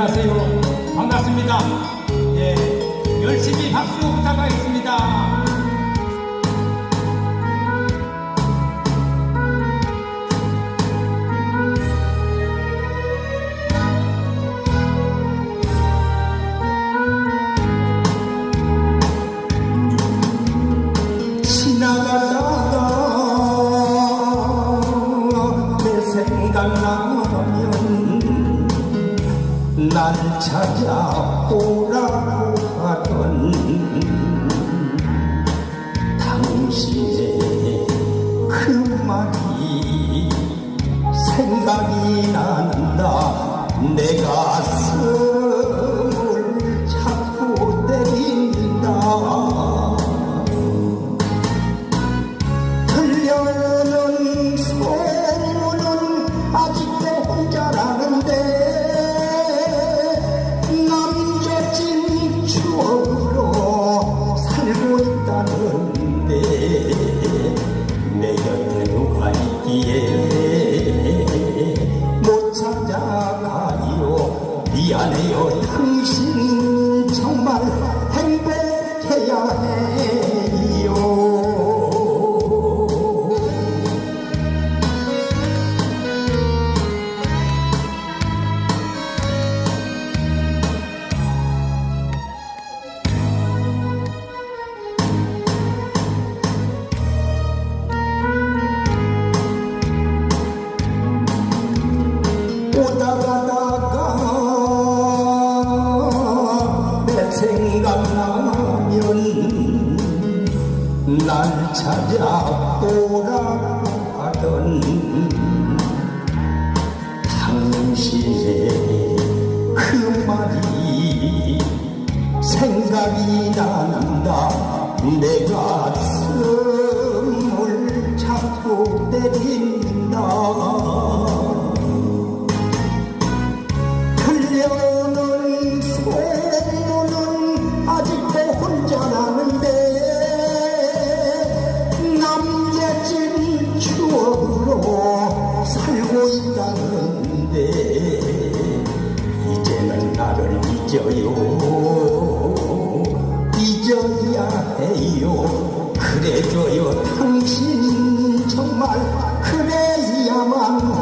안녕하세요. 반갑습니다. 예, 열심히 박수 부탁하겠습니다. 지나가 날 찾아오라고 하던 당신의 그말 날 찾아오라고 하던 당신의 그 말이 생각이 난다. 내 가슴 있다는데 이제는 나를 잊어요. 잊어야 해요. 그래줘요. 당신 정말 그래야만